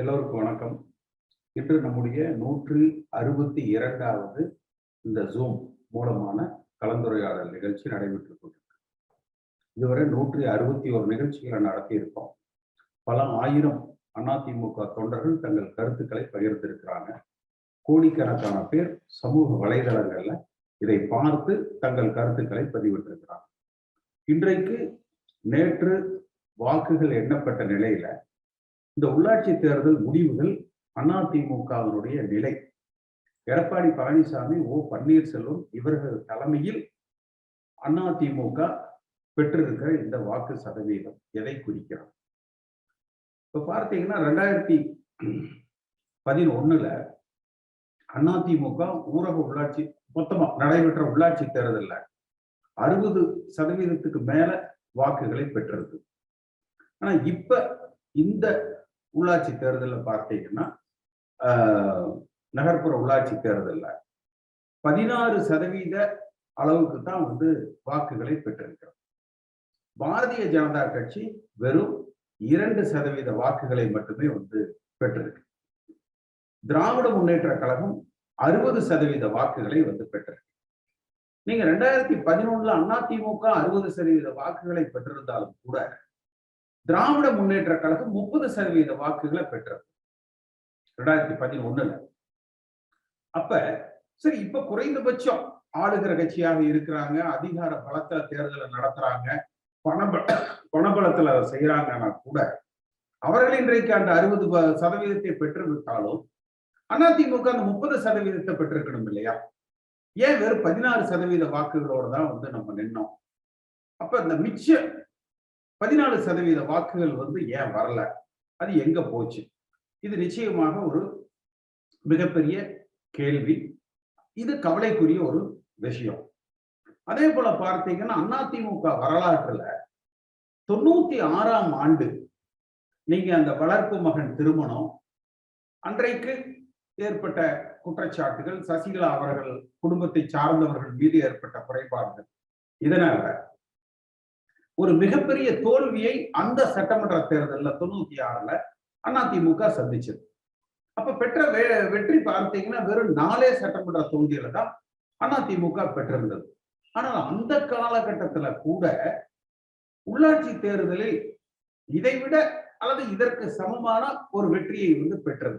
எல்லோருக்கும் வணக்கம். இன்று நம்முடைய நூற்று அறுபத்தி இரண்டாவது இந்த ஜூம் மூலமான கலந்துரையாடல் நிகழ்ச்சி நடைபெற்றுக் கொண்டிருக்கு. இதுவரை நூற்றி அறுபத்தி ஒரு நிகழ்ச்சிகளை நடத்தியிருக்கோம். பல ஆயிரம் அதிமுக தொண்டர்கள் தங்கள் கருத்துக்களை பகிர்ந்திருக்கிறாங்க. கோடிக்கணக்கான பேர் சமூக வலைதளங்கள்ல இதை பார்த்து தங்கள் கருத்துக்களை பதிவிட்டிருக்கிறாங்க. இன்றைக்கு நேற்று வாக்குகள் எண்ணப்பட்ட நிலையில இந்த உள்ளாட்சி தேர்தல் முடிவுகள் அதிமுகவினுடைய நிலை. எடப்பாடி பழனிசாமி ஓ பன்னீர்செல்வம் இவர்கள் தலைமையில் அதிமுக பெற்றிருக்கிற இந்த வாக்கு சதவீதம் எதை குறிக்கிறது? இப்ப பார்த்தீங்கன்னா ரெண்டாயிரத்தி பதினொன்னுல அதிமுக ஊரக உள்ளாட்சி மொத்தமா நடைபெற்ற உள்ளாட்சி தேர்தலில் அறுபது சதவீதத்துக்கு மேல வாக்குகளை பெற்றிருக்கு. ஆனா இப்ப இந்த உள்ளாட்சி தேர்தலில் பார்த்தீங்கன்னா நகர்ப்புற உள்ளாட்சி தேர்தலில் பதினாறு சதவீத அளவுக்கு தான் வந்து வாக்குகளை பெற்றிருக்கிறோம். பாரதிய ஜனதா கட்சி வெறும் இரண்டு சதவீத வாக்குகளை மட்டுமே வந்து பெற்றிருக்கு. திராவிட முன்னேற்ற கழகம் அறுபது சதவீத வாக்குகளை வந்து பெற்றிருக்கு. நீங்க ரெண்டாயிரத்தி பதினொன்னுல அதிமுக அறுபது சதவீத வாக்குகளை பெற்றிருந்தாலும் கூட திராவிட முன்னேற்ற கழகம் முப்பது சதவீத வாக்குகளை பெற்றது. ரெண்டாயிரத்தி பதினொன்னுல. அப்ப சரி இப்ப குறைந்தபட்சம் ஆளுகிற கட்சியாக இருக்கிறாங்க அதிகார பலத்துல தேர்தலை நடத்துறாங்க பணப பணபலத்துல அதை செய்யறாங்கன்னா கூட அவர்கள் இன்றைக்கு அந்த அறுபது சதவீதத்தை பெற்றுவிட்டாலும் அதிமுக அந்த முப்பது சதவீதத்தை பெற்றிருக்கணும் இல்லையா? ஏன் வெறும் பதினாறு சதவீத வாக்குகளோட தான் வந்து நம்ம நின்னோம்? அப்ப இந்த மிச்ச பதினாலு சதவீத வாக்குகள் வந்து ஏன் வரல? அது எங்க போச்சு? இது நிச்சயமாக ஒரு மிகப்பெரிய கேள்வி. இது கவலைக்குரிய ஒரு விஷயம். அதே போல பார்த்தீங்கன்னா அதிமுக வரலாற்றுல தொண்ணூத்தி ஆறாம் ஆண்டு நீங்க அந்த வளர்ப்பு மகன் திருமணம் அன்றைக்கு ஏற்பட்ட குற்றச்சாட்டுகள் சசிகலா அவர்கள் குடும்பத்தை சார்ந்தவர்கள் மீது ஏற்பட்ட குறைபாடுகள் இதனால ஒரு மிகப்பெரிய தோல்வியை அந்த சட்டமன்ற தேர்தலில் தொண்ணூத்தி ஆறுல அதிமுக சந்திச்சது. அப்ப பெற்ற வே வெற்றி பார்த்தீங்கன்னா வெறும் நாலே சட்டமன்ற தொகுதியில தான் அதிமுக பெற்றிருந்தது. ஆனால் அந்த காலகட்டத்துல கூட உள்ளாட்சி தேர்தலில் இதைவிட அல்லது இதற்கு சமமான ஒரு வெற்றியை வந்து பெற்றது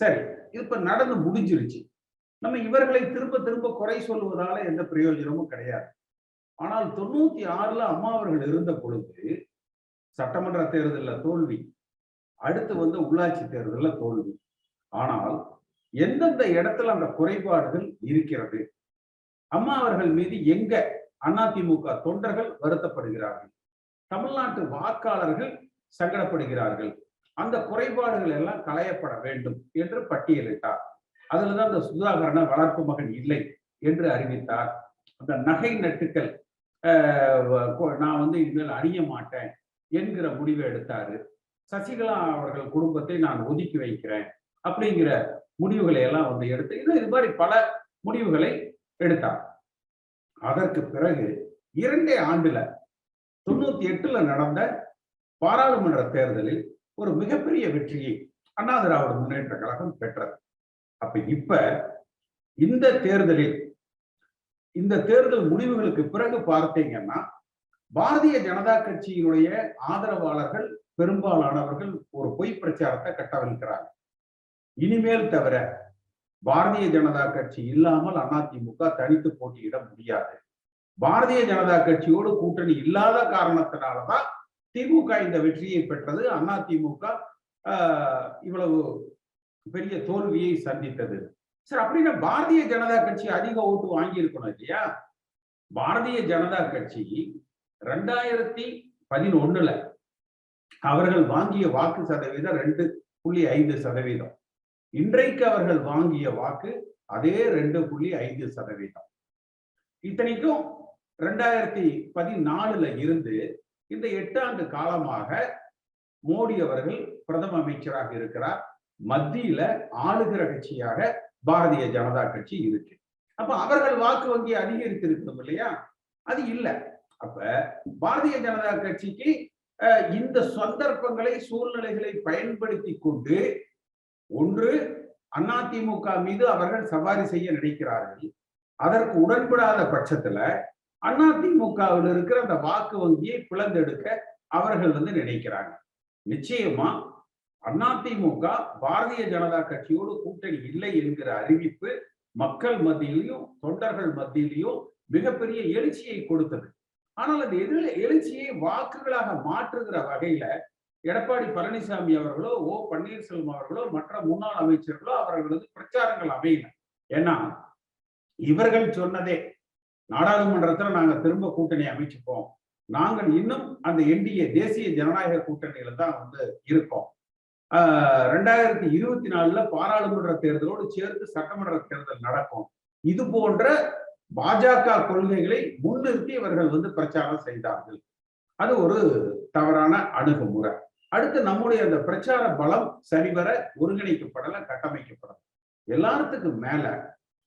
சரி இப்ப நடந்து முடிஞ்சிருச்சு. நம்ம இவர்களை திரும்ப திரும்ப குறை சொல்வதால எந்த பிரயோஜனமும் கிடையாது. ஆனால் தொண்ணூத்தி ஆறுல அம்மா அவர்கள் இருந்த பொழுது சட்டமன்ற தேர்தலில் தோல்வி. அடுத்து வந்து உள்ளாட்சி தேர்தலில் தோல்வி. ஆனால் எந்தெந்த இடத்துல அந்த குறைபாடுகள் இருக்கிறது? அம்மா அவர்கள் மீது எங்க அதிமுக தொண்டர்கள் வருத்தப்படுகிறார்கள்? தமிழ்நாட்டு வாக்காளர்கள் சங்கடப்படுகிறார்கள். அந்த குறைபாடுகள் எல்லாம் களையப்பட வேண்டும் என்று பட்டியலிட்டார். அதுலதான் அந்த சுதாகரண வளர்ப்பு மகன் இல்லை என்று அறிவித்தார். அந்த நகை நட்டுக்கள் நான் வந்து இனிமேல் அறிய மாட்டேன் என்கிற முடிவை எடுத்தாரு. சசிகலா அவர்கள் குடும்பத்தை நான் ஒதுக்கி வைக்கிறேன் அப்படிங்கிற முடிவுகளை எல்லாம் வந்து எடுத்து இது இது மாதிரி பல முடிவுகளை எடுத்தார். அதற்கு பிறகு இரண்டே ஆண்டுல தொண்ணூத்தி எட்டுல நடந்த பாராளுமன்ற தேர்தலில் ஒரு மிகப்பெரிய வெற்றியை அண்ணா திராவிட முன்னேற்ற கழகம் பெற்றது. அப்ப இப்ப இந்த தேர்தலில் இந்த தேர்தல் முடிவுகளுக்கு பிறகு பார்த்தீங்கன்னா பாரதிய ஜனதா கட்சியினுடைய ஆதரவாளர்கள் பெரும்பாலானவர்கள் ஒரு பொய் பிரச்சாரத்தை கட்டவிழ்க்கிறாங்க இனிமேல் தவிர பாரதிய ஜனதா கட்சி இல்லாமல் அதிமுக தனித்து போட்டியிட முடியாது. பாரதிய ஜனதா கட்சியோடு கூட்டணி இல்லாத காரணத்தினாலதான் திமுக இந்த வெற்றியை பெற்றது. அதிமுக இவ்வளவு பெரிய தோல்வியை சந்தித்தது. சார் அப்படின்னா பாரதிய ஜனதா கட்சி அதிக ஓட்டு வாங்கி இருக்கணும் இல்லையா? பாரதிய ஜனதா கட்சி ரெண்டாயிரத்தி பதினொன்னுல அவர்கள் வாங்கிய வாக்கு சதவீதம் ரெண்டு புள்ளி ஐந்து சதவீதம். இன்றைக்கு அவர்கள் வாங்கிய வாக்கு அதே ரெண்டு புள்ளி ஐந்து சதவீதம். இத்தனைக்கும் ரெண்டாயிரத்தி பதினாலுல இருந்து இந்த எட்டு ஆண்டு காலமாக மோடி அவர்கள் பிரதம அமைச்சராக இருக்கிறார். மத்தியில ஆளுகிற கட்சியாக பாரதிய ஜனதா கட்சி இருக்கு. அப்ப அவர்கள் வாக்கு வங்கி அதிகரித்து இருக்கணும் இல்லையா? அது இல்லை. அப்ப பாரதிய ஜனதா கட்சிக்கு அஹ், இந்த சந்தர்ப்பங்களை சூழ்நிலைகளை பயன்படுத்தி கொண்டு ஒன்று அதிமுக மீது அவர்கள் சவாரி செய்ய நினைக்கிறார்கள். அதற்கு உடன்படாத பட்சத்துல அதிமுகவில் இருக்கிற அந்த வாக்கு வங்கியை பிளந்தெடுக்க அவர்கள் வந்து நினைக்கிறாங்க. நிச்சயமா அதிமுக பாரதிய ஜனதா கட்சியோடு கூட்டணி இல்லை என்கிற அறிவிப்பு மக்கள் மத்தியிலையும் தொண்டர்கள் மத்தியிலையும் மிகப்பெரிய எழுச்சியை கொடுத்தது. ஆனால் அந்த எதிர எழுச்சியை வாக்குகளாக மாற்றுகிற வகையில எடப்பாடி பழனிசாமி அவர்களோ ஓ பன்னீர்செல்வம் அவர்களோ மற்ற முன்னாள் அமைச்சர்களோ அவர்களது பிரச்சாரங்கள் அமையல. ஏன்னா இவர்கள் சொன்னதே நாடாளுமன்றத்துல நாங்க திரும்ப கூட்டணி அமைச்சுப்போம். நாங்கள் இன்னும் அந்த என்டிஏ தேசிய ஜனநாயக கூட்டணியில தான் வந்து இருக்கோம். ரெண்டாயிரத்தி இருபத்தி நாலுல பாராளுமன்ற தேர்தலோடு சேர்த்து சட்டமன்ற தேர்தல் நடக்கும். இது போன்ற பாஜக கொள்கைகளை முன்னிறுத்தி இவர்கள் வந்து பிரச்சாரம் செய்தார்கள். அது ஒரு தவறான அணுகுமுறை. அடுத்து நம்முடைய அந்த பிரச்சார பலம் சரிவர ஒருங்கிணைக்கப்படல கட்டமைக்கப்படல. எல்லாத்துக்கும் மேல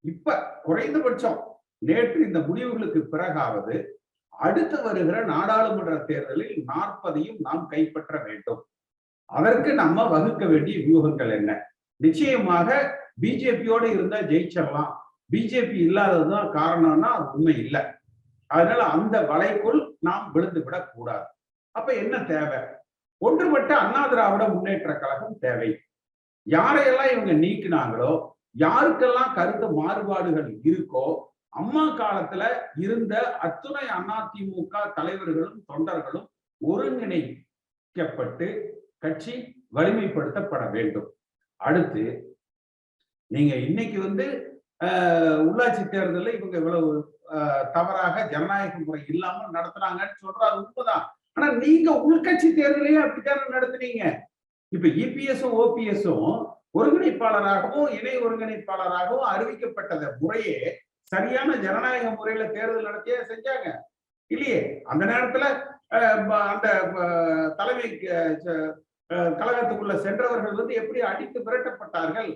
இப்ப குறைந்தபட்சம் நேற்று இந்த முடிவுகளுக்கு பிறகாவது அடுத்து வருகிற நாடாளுமன்ற தேர்தலில் நாற்பதையும் நாம் கைப்பற்ற வேண்டும். அதற்கு நம்ம வகுக்க வேண்டிய வியூகங்கள் என்ன? நிச்சயமாக பிஜேபியோட இருந்தா ஜெயிச்சிடலாம். பிஜேபி இல்லாததுதான் காரணம்னா அது உண்மை இல்லை. அதனால அந்த வலைக்குள் நாம் விழுந்து விடக்கூடாது அப்ப என்ன தேவை? ஒன்றுபட்ட அண்ணா திராவிட முன்னேற்ற கழகம் தேவை. யாரையெல்லாம் இவங்க நீக்கினாங்களோ யாருக்கெல்லாம் கருத்து மாறுபாடுகள் இருக்கோ அம்மா காலத்துல இருந்த அத்துணை அதிமுக தலைவர்களும் தொண்டர்களும் ஒருங்கிணைக்கப்பட்டு கட்சி வலிமைப்படுத்தப்பட வேண்டும். அடுத்து நீங்க இன்னைக்கு வந்து ஆஹ், உள்ளாட்சி தேர்தலில் இவங்க இவ்வளவு ஆஹ், தவறாக ஜனநாயக முறை இல்லாமல் நடத்துறாங்கன்னு சொல்றது அது உண்மைதான். ஆனா நீங்க உள்கட்சி தேர்தலையும் அப்படித்தானே நடத்துனீங்க? இப்ப இபிஎஸும் ஓபிஎஸும் ஒருங்கிணைப்பாளராகவும் இணை ஒருங்கிணைப்பாளராகவும் அறிவிக்கப்பட்டத முறையே சரியான ஜனநாயக முறையில தேர்தல் நடத்தியே செஞ்சாங்க. இல்லையே? அந்த நேரத்துல அந்த தலைமை கழகத்துக்குள்ள சென்றவர்கள் வந்து எப்படி அடித்து விரட்டப்பட்டார்கள்?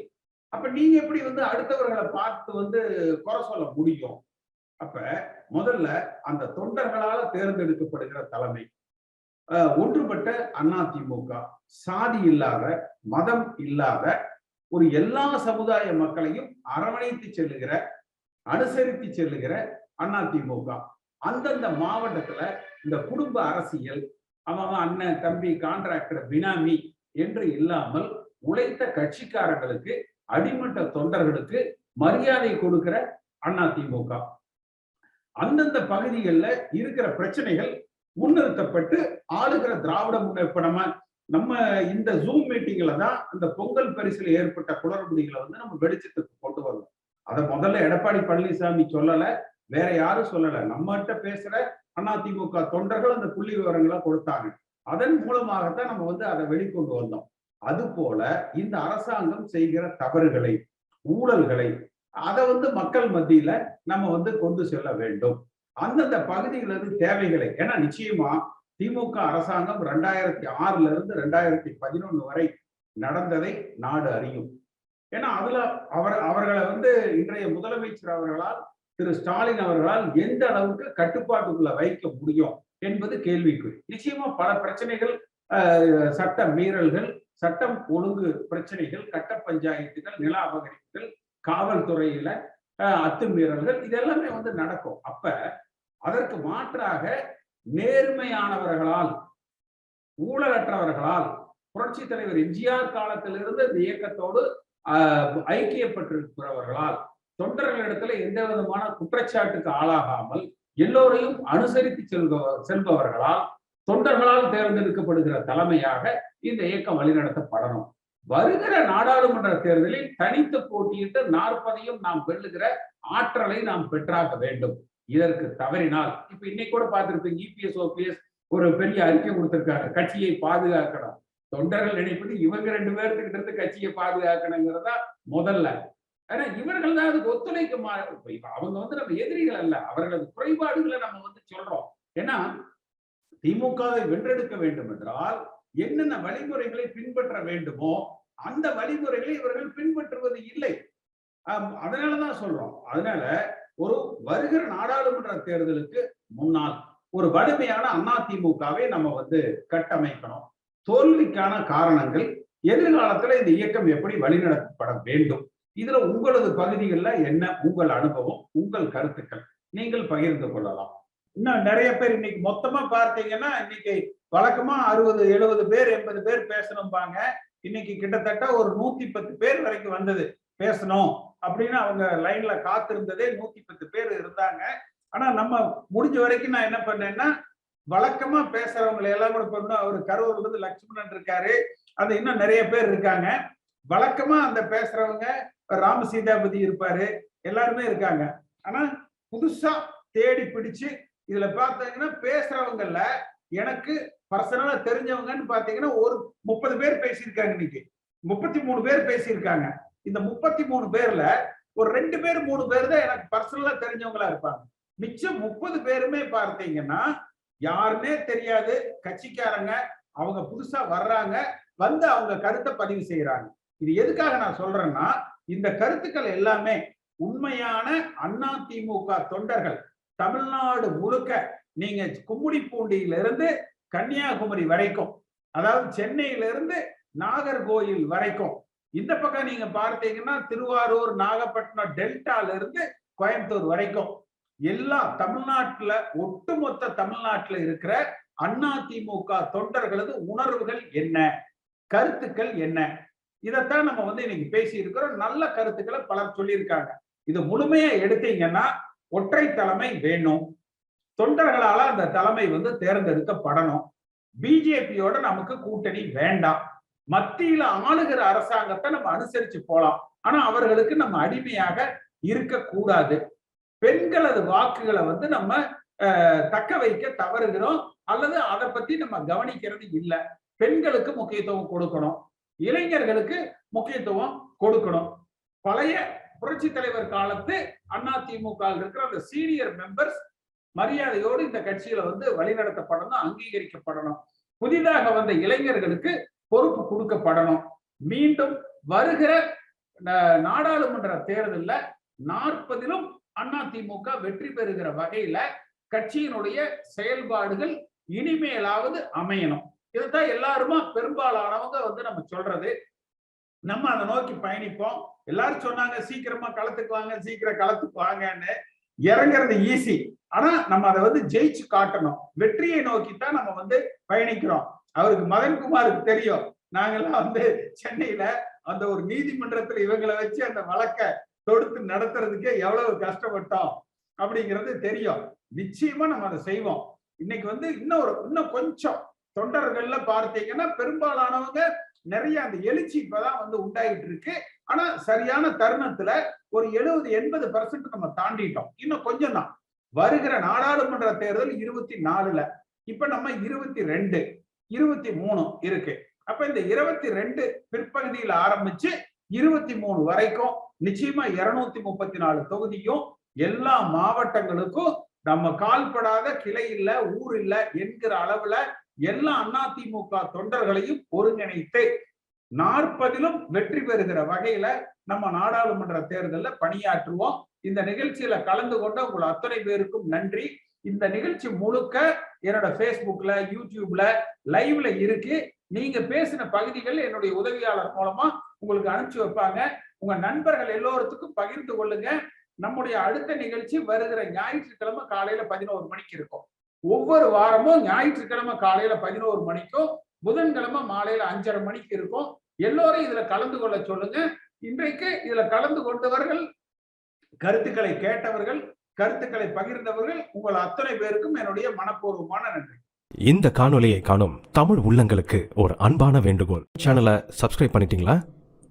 அப்ப நீங்க எப்படி வந்து அடுத்தவர்களை பார்த்து வந்து குறை சொல்ல முடியும்? அப்ப முதல்ல அந்த தொண்டர்களால தேர்ந்தெடுக்கப்படுகிற தலைமை. அஹ், ஒன்றுபட்ட அதிமுக சாதி இல்லாத மதம் இல்லாத ஒரு எல்லா சமுதாய மக்களையும் அரவணைத்து செல்லுகிற அனுசரித்து செல்லுகிற அதிமுக. அந்தந்த மாவட்டத்துல இந்த குடும்ப அரசியல் அவன் அண்ணன் தம்பி கான்ட்ராக்டர் பினாமி என்று இல்லாமல் உழைத்த கட்சிக்காரர்களுக்கு அடிமட்ட தொண்டர்களுக்கு மரியாதை கொடுக்கிற அதிமுக அந்தந்த பகுதிகளில் இருக்கிற பிரச்சனைகள் முன்னிறுத்தப்பட்டு ஆளுகிற திராவிட முன்னேற்ப நம்ம நம்ம இந்த ஜூம் மீட்டிங்ல தான் அந்த பொங்கல் பரிசுல ஏற்பட்ட குளறுபடிகளை வந்து நம்ம வெளிச்சத்துக்கு கொண்டு வரணும். அதை முதல்ல எடப்பாடி பழனிசாமி சொல்லல வேற யாரும் சொல்லல. நம்மகிட்ட பேசுற அதிமுக தொண்டர்கள் அந்த புள்ளி விவரங்களை கொடுத்தாங்க. அதன் மூலமாகத்தான் நம்ம வந்து அதை வெளிக்கொண்டு வந்தோம். அது போல இந்த அரசாங்கம் செய்கிற தவறுகளை ஊழல்களை அதை வந்து மக்கள் மத்தியில நம்ம வந்து கொண்டு செல்ல வேண்டும். அந்தந்த பகுதிகளது தேவைகளை ஏன்னா நிச்சயமா திமுக அரசாங்கம் ரெண்டாயிரத்தி ஆறுல இருந்து ரெண்டாயிரத்தி பதினொன்னு வரை நடந்ததை நாடு அறியும். ஏன்னா அதுல அவர் அவர்களை வந்து இன்றைய முதலமைச்சர் அவர்களால் திரு ஸ்டாலின் அவர்களால் எந்த அளவுக்கு கட்டுப்பாட்டுக்குள்ள வைக்க முடியும் என்பது கேள்விக்குறி. நிச்சயமா பல பிரச்சனைகள் அஹ், சட்ட மீறல்கள் சட்டம் ஒழுங்கு பிரச்சனைகள் கட்ட பஞ்சாயத்துகள் நில அபகரிப்புகள் காவல்துறையில அஹ், அத்துமீறல்கள் இதெல்லாமே வந்து நடக்கும். அப்ப அதற்கு மாற்றாக நேர்மையானவர்களால் ஊழலற்றவர்களால் புரட்சி தலைவர் எம்ஜிஆர் காலத்திலிருந்து இந்த இயக்கத்தோடு ஆஹ், ஐக்கியப்பட்டிருக்கிறவர்களால் தொண்டர்களிடத்துல எந்த விதமான குற்றச்சாட்டுக்கு ஆளாகாமல் எல்லோரையும் அனுசரித்து செல்ப செல்பவர்களால் தொண்டர்களால் தேர்ந்தெடுக்கப்படுகிற தலைமையாக இந்த இயக்கம் வழிநடத்தப்படணும். வருகிற நாடாளுமன்ற தேர்தலில் தனித்து போட்டியிட்டு நாற்பதையும் நாம் வெல்லுகிற ஆற்றலை நாம் பெற்றாக வேண்டும். இதற்கு தவறினால் இப்ப இன்னைக்கு கூட பார்த்திருப்பீங்க இபிஎஸ் ஓபிஎஸ் ஒரு பெரிய அறிக்கை கொடுத்திருக்காங்க கட்சியை பாதுகாக்கணும். தொண்டர்கள் நினைப்பது இவங்க ரெண்டு பேர்த்துக்கிட்ட இருந்து கட்சியை பாதுகாக்கணுங்கிறதா முதல்ல. ஆனா இவர்கள் தான் அதுக்கு ஒத்துழைக்க மா இப்ப அவங்க வந்து நம்ம எதிரிகள் அல்ல. அவர்களது குறைபாடுகளை நம்ம வந்து சொல்றோம். ஏன்னா திமுகவை வென்றெடுக்க வேண்டும் என்றால் என்னென்ன வழிமுறைகளை பின்பற்ற வேண்டுமோ அந்த வழிமுறைகளை இவர்கள் பின்பற்றுவது இல்லை. அதனாலதான் சொல்றோம். அதனால ஒரு வருகிற நாடாளுமன்ற தேர்தலுக்கு முன்னால் ஒரு வலிமையான அதிமுகவை நம்ம வந்து கட்டமைக்கணும். தோல்விக்கான காரணங்கள் எதிர்காலத்துல இந்த இயக்கம் எப்படி வழிநடத்தப்பட வேண்டும்? இதுல உங்களது பகுதிகளில் என்ன உங்கள் அனுபவம் உங்கள் கருத்துக்கள் நீங்கள் பகிர்ந்து கொள்ளலாம். இன்னும் நிறைய பேர் இன்னைக்கு மொத்தமா பார்த்தீங்கன்னா இன்னைக்கு வழக்கமா அறுபது எழுபது பேர் எண்பது பேர் பேசணும்பாங்க. இன்னைக்கு கிட்டத்தட்ட ஒரு நூத்தி பத்து பேர் வரைக்கும் வந்தது பேசணும் அப்படின்னு அவங்க லைன்ல காத்திருந்ததே நூத்தி பத்து பேர் இருந்தாங்க. ஆனா நம்ம முடிஞ்ச வரைக்கும் நான் என்ன பண்ணேன்னா வழக்கமா பேசுறவங்களை எல்லாம் கூட பண்ணணும் அவர் கரூர்ல இருந்து லட்சுமணன் இருக்காரு. அது இன்னும் நிறைய பேர் இருக்காங்க. வழக்கமா அந்த பேசுறவங்க ராம சீதாபதி இருப்பாரு எல்லாருமே இருக்காங்க. ஆனா புதுசா தேடி பிடிச்சு இதுல பார்த்தீங்கன்னா பேசுறவங்கல்ல எனக்கு பர்சனலா தெரிஞ்சவங்கன்னு பாத்தீங்கன்னா ஒரு முப்பது பேர் பேசியிருக்காங்க இன்னைக்கு. முப்பத்தி மூணு பேர் பேசியிருக்காங்க. இந்த முப்பத்தி மூணு பேர்ல ஒரு ரெண்டு பேர் மூணு பேர் தான் எனக்கு பர்சனலா தெரிஞ்சவங்களா இருப்பாங்க. மிச்சம் முப்பது பேருமே பார்த்தீங்கன்னா யாருமே தெரியாது. கட்சிக்காரங்க அவங்க புதுசா வர்றாங்க வந்து அவங்க கருத்தை பதிவு செய்யறாங்க இது எதுக்காக நான் சொல்றேன்னா இந்த கருத்துக்கள் எல்லாமே உண்மையான அண்ணா திமுக தொண்டர்கள் தமிழ்நாடு முழுக்க நீங்க கும்முடி பூண்டியிலிருந்து கன்னியாகுமரி வரைக்கும் அதாவது சென்னையிலிருந்து நாகர்கோயில் வரைக்கும் இந்த பக்கம் நீங்க பார்த்தீங்கன்னா திருவாரூர் நாகப்பட்டினம் டெல்டால இருந்து கோயம்புத்தூர் வரைக்கும் எல்லா தமிழ்நாட்டுல ஒட்டுமொத்த தமிழ்நாட்டுல இருக்கிற அண்ணா திமுக தொண்டர்களது உணர்வுகள் என்ன? கருத்துக்கள் என்ன? இதைத்தான் நம்ம வந்து இன்னைக்கு பேசி இருக்கிறோம் நல்ல கருத்துக்களை பலர் சொல்லியிருக்காங்க. இது முழுமையா எடுத்தீங்கன்னா ஒற்றை தலைமை வேணும். தொண்டர்களால அந்த தலைமை வந்து தேர்ந்தெடுக்கப்படணும். பிஜேபியோட நமக்கு கூட்டணி வேண்டாம். மத்தியில ஆளுகிற அரசாங்கத்தை நம்ம அனுசரிச்சு போலாம். ஆனா அவர்களுக்கு நம்ம அடிமையாக இருக்கக்கூடாது. பெண்களது வாக்குகளை வந்து நம்ம தக்க வைக்க தவறுகிறோம். அல்லது அதை பத்தி நம்ம கவனிக்கிறது இல்லை. பெண்களுக்கு முக்கியத்துவம் கொடுக்கணும். இளைஞர்களுக்கு முக்கியத்துவம் கொடுக்கணும். பழைய புரட்சி தலைவர் காலத்து அண்ணா திமுக இருக்கிற அந்த சீனியர் மெம்பர்ஸ் மரியாதையோடு இந்த கட்சியில வந்து வழிநடத்தப்படணும் அங்கீகரிக்கப்படணும். புதிதாக வந்த இளைஞர்களுக்கு பொறுப்பு கொடுக்கப்படணும். மீண்டும் வருகிற நாடாளுமன்ற தேர்தலில் நாற்பதிலும் அதிமுக வெற்றி பெறுகிற வகையில கட்சியினுடைய செயல்பாடுகள் இனிமேலாவது அமையணும். இதுதான் எல்லாருமா பெரும்பாலானவங்க வந்து நம்ம சொல்றது. நம்ம அதை நோக்கி பயணிப்போம். எல்லாரும் சொன்னாங்க சீக்கிரமா களத்துக்கு வாங்க சீக்கிரம் களத்துக்கு வாங்கன்னு. இறங்குறது ஈஸி ஆனா நம்ம அதை வந்து ஜெயிச்சு காட்டணும். வெற்றியை நோக்கி தான் நம்ம வந்து பயணிக்கிறோம். அவருக்கு மதன்குமாருக்கு தெரியும். நாங்கெல்லாம் வந்து சென்னையில அந்த ஒரு நீதிமன்றத்துல இவங்களை வச்சு அந்த வழக்க தொடுத்து நடத்துறதுக்கே எவ்வளவு கஷ்டப்பட்டோம் அப்படிங்கிறது தெரியும். நிச்சயமா நம்ம அதை செய்வோம். இன்னைக்கு வந்து இன்னும் ஒரு இன்னும் கொஞ்சம் தொண்டர்கள்ல பார்த்தீங்கன்னா பெரும்பாலானவங்க நிறைய அந்த எழுச்சி இப்பதான் வந்து உண்டாயிட்டு இருக்கு. ஆனா சரியான தருணத்துல ஒரு எழுபது எண்பது பர்சன்ட் நம்ம தாண்டிட்டோம். இன்னும் கொஞ்சம் தான். வருகிற நாடாளுமன்ற தேர்தல் இருபத்தி நாலுல. இப்ப நம்ம இருபத்தி ரெண்டு இருபத்தி மூணு இருக்கு. அப்ப இந்த இருபத்தி ரெண்டு பிற்பகுதியில ஆரம்பிச்சு இருபத்தி மூணு வரைக்கும் நிச்சயமா இருநூத்தி முப்பத்தி நாலு தொகுதியும் எல்லா மாவட்டங்களுக்கும் நம்ம கால்படாத கிளை இல்ல ஊர் இல்ல என்கிற அளவுல எல்லா அதிமுக தொண்டர்களையும் ஒருங்கிணைத்து நாற்பதிலும் வெற்றி பெறுகிற வகையில நம்ம நாடாளுமன்ற தேர்தலில் பணியாற்றுவோம். இந்த நிகழ்ச்சியில கலந்து கொண்ட உங்கள் அத்தனை பேருக்கும் நன்றி. இந்த நிகழ்ச்சி முழுக்க என்னோட ஃபேஸ்புக்ல யூடியூப்ல லைவ்ல இருக்கு. நீங்க பேசின பகுதிகள் என்னுடைய உதவியாளர் மூலமா உங்களுக்கு அனுப்பிச்சு வைப்பாங்க. உங்க நண்பர்கள் எல்லோருத்துக்கும் பகிர்ந்து கொள்ளுங்க. நம்முடைய அடுத்த நிகழ்ச்சி வருகிற ஞாயிற்றுக்கிழமை காலையில பதினோரு மணிக்கு இருக்கும். ஒவ்வொரு வாரமும் ஞாயிற்றுக்கிழமை காலையில பதினோரு மணிக்கும் புதன்கிழமை மாலையில அஞ்சரை மணிக்கு இருக்கும். எல்லோரும் இதுல கலந்து கொள்ள சொல்லுங்க. இன்றைக்கு இதுல கலந்து கொண்டவர்கள் கருத்துக்களை கேட்டவர்கள் கருத்துக்களை பகிர்ந்தவர்கள் உங்கள் அத்தனை பேருக்கும் என்னுடைய மனப்பூர்வமான நன்றி. இந்த காணொலியை காணும் தமிழ் உள்ளங்களுக்கு ஒரு அன்பான வேண்டுகோள். சேனலை சப்ஸ்கிரைப் பண்ணிட்டீங்களா?